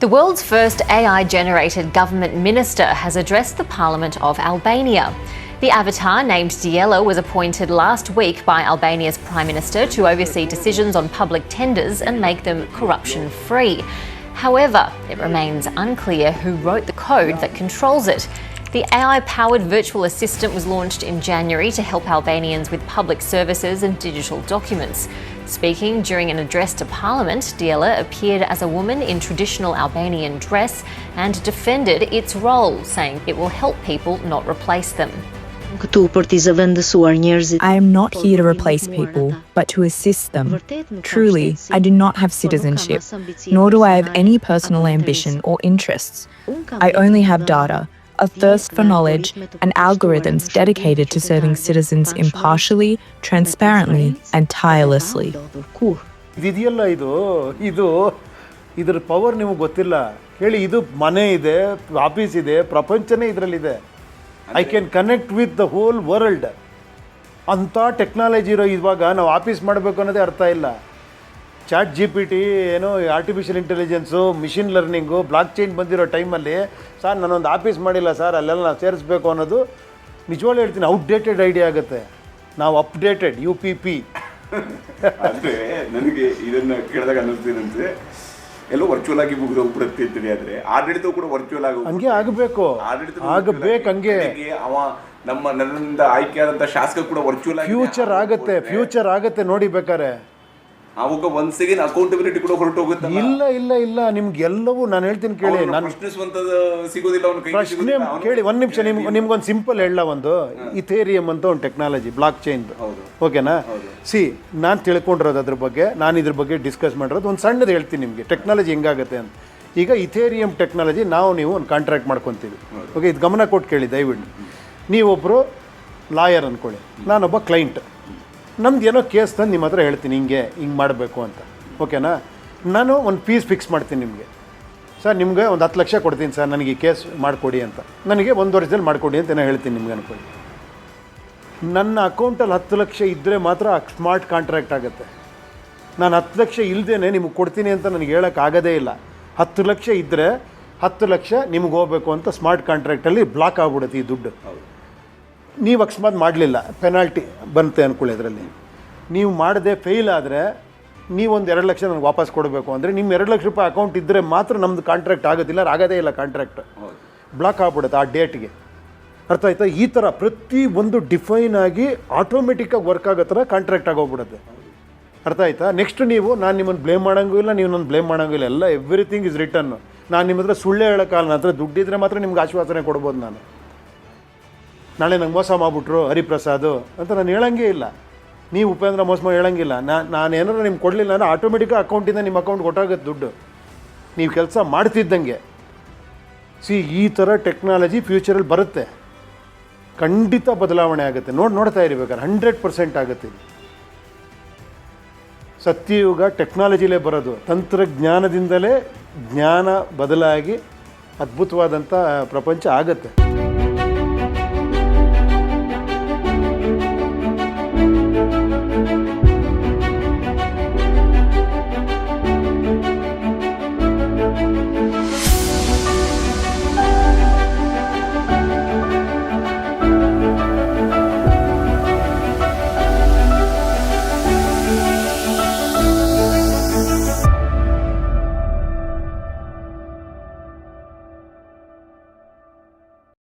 The world's first AI generated government minister has addressed the Parliament of Albania. The avatar, named Diella, was appointed last week by Albania's Prime Minister to oversee decisions on public tenders and make them corruption free. However, it remains unclear who wrote the code that controls it. The AI powered virtual assistant was launched in January to help Albanians with public services and digital documents. Speaking during an address to Parliament, Diella appeared as a woman in traditional Albanian dress and defended its role, saying it will help people, not replace them. I am not here to replace people, but to assist them. Truly, I do not have citizenship, nor do I have any personal ambition or interests. I only have data, a thirst for knowledge, and algorithms dedicated to serving citizens impartially, transparently, and tirelessly. ಇದಿದೆಯಲ್ಲ ಇದು? ಇದು ಇದ್ರ power ನಿಮಗೆ ಗೊತ್ತಿಲ್ಲ. ಹೇಳಿ ಇದು ಮನೆ ಇದೆ office ಇದೆ ಪ್ರಪಂಚನೇ ಇದರಲ್ಲಿದೆ. I can connect with the whole world ಅಂಥ ಟೆಕ್ನಾಲಜಿ ಇರೋ ಇವಾಗ ನಾವು ಆಫೀಸ್ ಮಾಡಬೇಕು ಅನ್ನೋದೇ ಅರ್ಥ ಇಲ್ಲ. ಚಾಟ್ ಜಿ ಪಿ ಟಿ ಏನು artificial intelligence machine learning blockchain ಬಂದಿರೋ ಟೈಮಲ್ಲಿ ಸರ್ ನಾನೊಂದು ಆಫೀಸ್ ಮಾಡಿಲ್ಲ ಸರ್ ಅಲ್ಲೆಲ್ಲ ನಾವು ಸೇರಿಸ್ಬೇಕು ಅನ್ನೋದು ನಿಜವಾಗ್ಲೂ ಹೇಳ್ತೀನಿ ಔಟ್ಡೇಟೆಡ್ ಐಡಿಯಾ ಆಗುತ್ತೆ. ನಾವು ಅಪ್ಡೇಟೆಡ್ ಯು ಪಿ ಪಿ ಅಂದ್ರೆ ನನಗೆ ಇದನ್ನು ಕೇಳಿದಾಗ ಅನ್ನಿಸ್ತೀನಂತೆ ಎಲ್ಲೋ ವರ್ಚುವಲ್ ಆಗಿ ಮುಗಿದು ಹೋಗ್ಬಿಡುತ್ತೆ ಅಂತೇಳಿ ಆದ್ರೆ ಆಡಳಿತವು ಕೂಡ ವರ್ಚುವಲ್ ಆಗಿ ಹಂಗೆ ಆಗಬೇಕು. ಆಗಬೇಕು ಹಂಗೆ. ಅವ ನಮ್ಮ ನನ್ನಿಂದ ಆಯ್ಕೆಯಾದಂತ ಶಾಸಕ ಕೂಡ ವರ್ಚುವಲ್ ಫ್ಯೂಚರ್ ಆಗುತ್ತೆ ಫ್ಯೂಚರ್ ಆಗುತ್ತೆ ನೋಡಿ ಬೇಕಾರೆ ಅವಾಗ ಒಂದ್ ಸೆಕೆಂಡ್ ಅಕೌಂಟಬಿಲಿಟಿ ಕೂಡ ಇಲ್ಲ ಇಲ್ಲ ಇಲ್ಲ. ನಿಮ್ಗೆ ಎಲ್ಲವೂ ನಾನು ಹೇಳ್ತೀನಿ ಕೇಳಿ. ನಾನು ಸಿಗೋದಿಲ್ಲ ಅವನ ಕೈ ಪ್ರಶ್ನೆ ಕೇಳಿ ಒಂದು ನಿಮಿಷ ನಿಮ್ಗೆ ನಿಮ್ಗೊಂದು ಸಿಂಪಲ್ ಹೇಳ ಒಂದು. ಇಥೇರಿಯಂ ಅಂತ ಒಂದು ಟೆಕ್ನಾಲಜಿ ಬ್ಲಾಕ್ ಚೈನ್ ಓಕೆನಾ? ಸಿ ನಾನು ತಿಳ್ಕೊಂಡಿರೋದು ಅದ್ರ ಬಗ್ಗೆ ನಾನು ಇದ್ರ ಬಗ್ಗೆ ಡಿಸ್ಕಸ್ ಮಾಡಿರೋದು ಒಂದು ಸಣ್ಣದು ಹೇಳ್ತೀನಿ ನಿಮಗೆ. ಟೆಕ್ನಾಲಜಿ ಹೆಂಗಾಗುತ್ತೆ ಅಂತ. ಈಗ ಇಥೇರಿಯಂ ಟೆಕ್ನಾಲಜಿ ನಾವು ನೀವು ಒಂದು ಕಾಂಟ್ರಾಕ್ಟ್ ಮಾಡ್ಕೊತೀವಿ. ಓಕೆ ಇದು ಗಮನ ಕೊಟ್ಟು ಕೇಳಿ ದಯವಿಟ್ಟು ನೀವೊಬ್ಬರು ಲಾಯರ್ ಅಂದ್ಕೊಳ್ಳಿ ನಾನೊಬ್ಬ ಕ್ಲೈಂಟ್ ನಮ್ದು ಏನೋ ಕೇಸ್ ತಂದು ನಿಮ್ಮ ಹತ್ರ ಹೇಳ್ತೀನಿ, ಹಿಂಗೆ ಹಿಂಗೆ ಮಾಡಬೇಕು ಅಂತ. ಓಕೆನಾ? ನಾನು ಒಂದು ಫೀಸ್ ಫಿಕ್ಸ್ ಮಾಡ್ತೀನಿ ನಿಮಗೆ. ಸರ್, ನಿಮಗೆ ಒಂದು ಹತ್ತು ಲಕ್ಷ ಕೊಡ್ತೀನಿ ಸರ್, ನನಗೆ ಈ ಕೇಸ್ ಮಾಡಿಕೊಡಿ ಅಂತ. ನನಗೆ ಒಂದು ವರ್ಷದಲ್ಲಿ ಮಾಡಿಕೊಡಿ ಅಂತ ನಾನು ಹೇಳ್ತೀನಿ ನಿಮ್ಗೆ ಅನ್ಕೊಳ್ಳಿ. ನನ್ನ ಅಕೌಂಟಲ್ಲಿ ಹತ್ತು ಲಕ್ಷ ಇದ್ದರೆ ಮಾತ್ರ ಸ್ಮಾರ್ಟ್ ಕಾಂಟ್ರಾಕ್ಟ್ ಆಗುತ್ತೆ. ನಾನು ಹತ್ತು ಲಕ್ಷ ಇಲ್ಲದೇ ನಿಮಗೆ ಕೊಡ್ತೀನಿ ಅಂತ ನನಗೆ ಹೇಳೋಕ್ಕಾಗೋದೇ ಇಲ್ಲ. ಹತ್ತು ಲಕ್ಷ ಇದ್ದರೆ ಹತ್ತು ಲಕ್ಷ ನಿಮ್ಗೆ ಹೋಗಬೇಕು ಅಂತ ಸ್ಮಾರ್ಟ್ ಕಾಂಟ್ರ್ಯಾಕ್ಟಲ್ಲಿ ಬ್ಲಾಕ್ ಆಗ್ಬಿಡುತ್ತೆ ಈ ದುಡ್ಡು. ನೀವು ಅಕಸ್ಮಾತ್ ಮಾಡಲಿಲ್ಲ ಪೆನಾಲ್ಟಿ ಬಂತೆ ಅಂದ್ಕೊಳ್ಳಿ ಅದರಲ್ಲಿ. ನೀವು ಮಾಡದೆ ಫೇಲ್ ಆದರೆ ನೀವೊಂದು ಎರಡು ಲಕ್ಷ ನನಗೆ ವಾಪಸ್ ಕೊಡಬೇಕು ಅಂದರೆ ನಿಮ್ಮ ಎರಡು ಲಕ್ಷ ರೂಪಾಯಿ ಅಕೌಂಟ್ ಇದ್ದರೆ ಮಾತ್ರ ನಮ್ಮದು ಕಾಂಟ್ರಾಕ್ಟ್ ಆಗೋದಿಲ್ಲ ಆಗೋದೇ ಇಲ್ಲ ಕಾಂಟ್ರಾಕ್ಟ್ ಬ್ಲಾಕ್ ಆಗ್ಬಿಡುತ್ತೆ ಆ ಡೇಟ್ಗೆ ಅರ್ಥ ಆಯ್ತಾ? ಈ ಥರ ಪ್ರತಿ ಒಂದು ಡಿಫೈನ್ ಆಗಿ ಆಟೋಮೆಟಿಕ್ಕಾಗಿ ವರ್ಕ್ ಆಗೋ ಥರ ಕಾಂಟ್ರಾಕ್ಟ್ ಆಗೋಗ್ಬಿಡುತ್ತೆ ಅರ್ಥ ಆಯ್ತಾ? ನೆಕ್ಸ್ಟ್ ನೀವು, ನಾನು ನಿಮ್ಮನ್ನು ಬ್ಲೇಮ್ ಮಾಡೋಂಗೂ ಇಲ್ಲ, ನೀವು ನನ್ನ ಬ್ಲೇಮ್ ಮಾಡೋಂಗಿಲ್ಲ ಎಲ್ಲ ಎವ್ರಿಥಿಂಗ್ ಇಸ್ ರಿಟರ್ನ್ ನಾನು ನಿಮ್ಮ ಹತ್ರ ಸುಳ್ಳು ಹೇಳೋಕ್ಕಾಗಲ್ಲ ನನ್ನ ಹತ್ರ ದುಡ್ಡಿದ್ರೆ ಮಾತ್ರ ನಿಮ್ಗೆ ಆಶ್ವಾಸನೆ ಕೊಡ್ಬೋದು ನಾನು. ನಾಳೆ ನಂಗೆ ಮೋಸ ಮಾಡಿಬಿಟ್ರು, ಹರಿಪ್ರಸಾದ್ ಅಂತ ನಾನು ಹೇಳಂಗೇ ಇಲ್ಲ. ನೀವು ಉಪೇಂದ್ರ ಮೋಸ ಮಾಡಿ ಹೇಳಂಗಿಲ್ಲ ನಾನು ಏನಾರು ನಿಮ್ಗೆ ಕೊಡಲಿಲ್ಲ ಅಂದರೆ ಆಟೋಮೆಟಿಕ್ಕಾಗಿ ಅಕೌಂಟಿಂದ ನಿಮ್ಮ ಅಕೌಂಟ್ ಕೊಟ್ಟಾಗುತ್ತೆ ದುಡ್ಡು. ನೀವು ಕೆಲಸ ಮಾಡ್ತಿದ್ದಂಗೆ. ಸಿ ಈ ಥರ ಟೆಕ್ನಾಲಜಿ ಫ್ಯೂಚರಲ್ಲಿ ಬರುತ್ತೆ. ಖಂಡಿತ ಬದಲಾವಣೆ ಆಗುತ್ತೆ. ನೋಡಿ, ನೋಡ್ತಾ ಇರಬೇಕಾದ್ರೆ ಹಂಡ್ರೆಡ್ ಪರ್ಸೆಂಟ್ ಆಗುತ್ತೆ ಸತ್ಯಯುಗ ಟೆಕ್ನಾಲಜಿಲೇ ಬರೋದು. ತಂತ್ರಜ್ಞಾನದಿಂದಲೇ ಜ್ಞಾನ ಬದಲಾಗಿ ಅದ್ಭುತವಾದಂಥ ಪ್ರಪಂಚ ಆಗುತ್ತೆ.